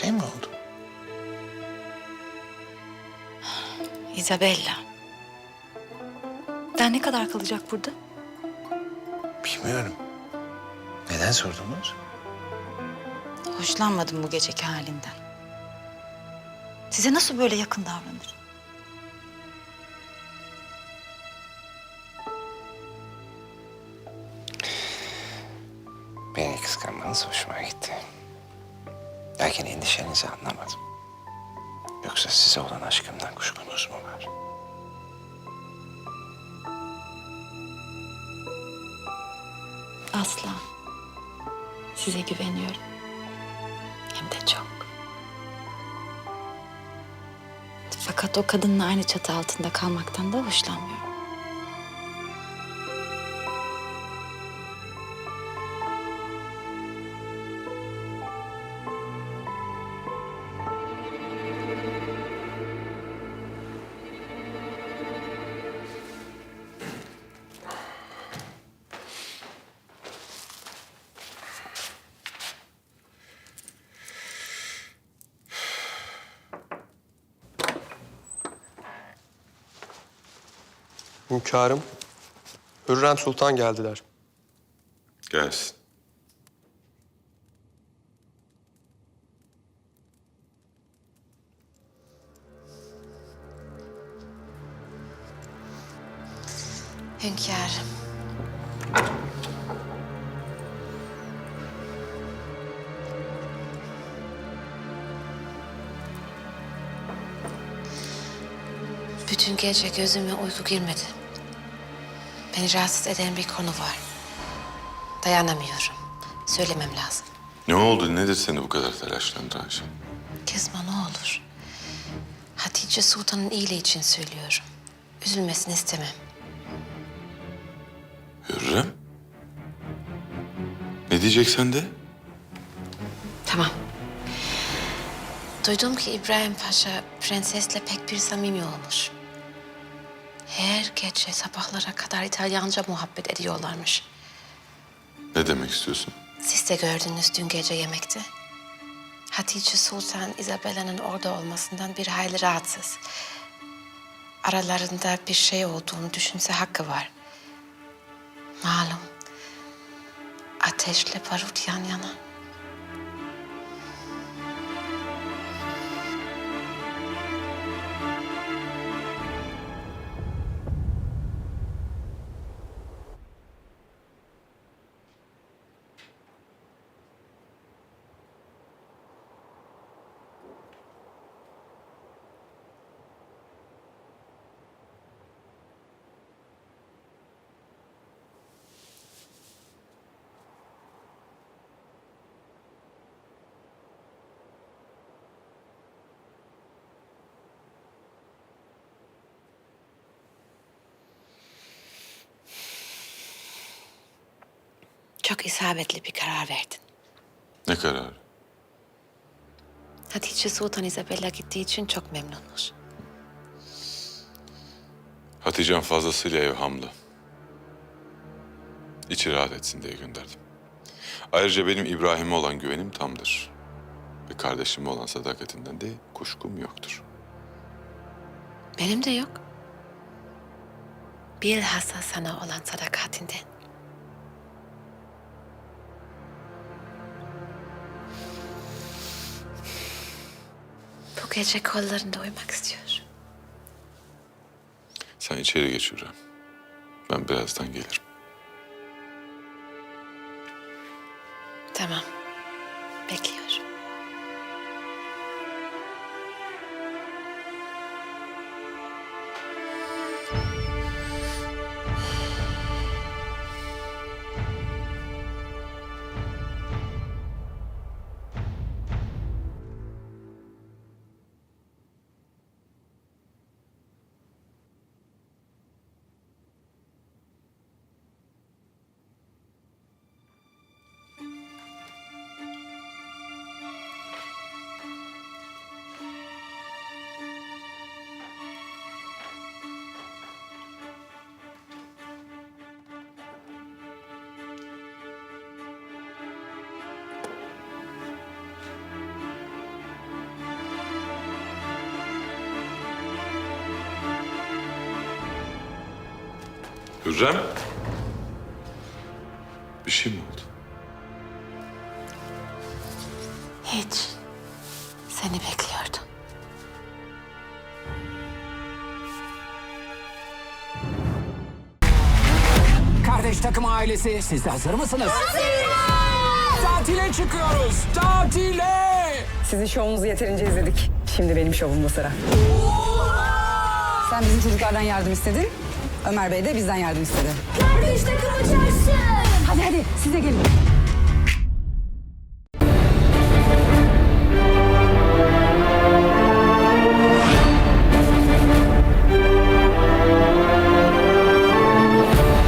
şey mi oldu? Isabella. Daha ne kadar kalacak burada? Bilmiyorum. Neden sordunuz? Hoşlanmadım bu geceki halinden. Size nasıl böyle yakın davranır? Beni kıskanmanız hoşuma gitti. Lakin endişenizi anlamadım. Yoksa size olan aşkımdan kuşkunuz mu var? Asla. Size güveniyorum. Hem de çok. Fakat o kadınla aynı çatı altında kalmaktan da hoşlanmıyorum. Hünkârım, Hürrem Sultan geldiler. Gelsin. Hünkârım. Bütün gece gözüme uyku girmedi. Beni rahatsız eden bir konu var. Dayanamıyorum. Söylemem lazım. Ne oldu? Nedir seni bu kadar telaşlandıran şey? Kızma ne olur. Hatice Sultan'ın iyiliği için söylüyorum. Üzülmesini istemem. Hürrem? Ne diyeceksen de? Tamam. Duydum ki İbrahim Paşa prensesle pek bir samimi olmuş. Her gece sabahlara kadar İtalyanca muhabbet ediyorlarmış. Ne demek istiyorsun? Siz de gördünüz dün gece yemekte. Hatice Sultan Isabella'nın orada olmasından bir hayli rahatsız. Aralarında bir şey olduğunu düşünse hakkı var. Malum. Ateşle barut yan yana. Çok isabetli bir karar verdin. Ne kararı? Hatice Sultan Isabella gittiği için çok memnunmuş. Hatice'm fazlasıyla evhamlı. İçi rahat etsin diye gönderdim. Ayrıca benim İbrahim'e olan güvenim tamdır. Ve kardeşime olan sadakatinden de kuşkum yoktur. Benim de yok. Bilhassa sana olan sadakatinden. Gece kollarında uyumak istiyorum. Sen içeri geç Hürrem. Ben birazdan gelirim. Tamam. Hürrem. Bir şey mi oldu? Hiç. Seni bekliyordum. Kardeş takım ailesi siz de hazır mısınız? Tatile çıkıyoruz. Tatile. Sizin şovunuzu yeterince izledik. Şimdi benim şovumda sıra. Sen bizim çocuklardan yardım istedin. Ömer Bey de bizden yardım istedi. Kardeş takımı çarşı. Hadi hadi size gelin.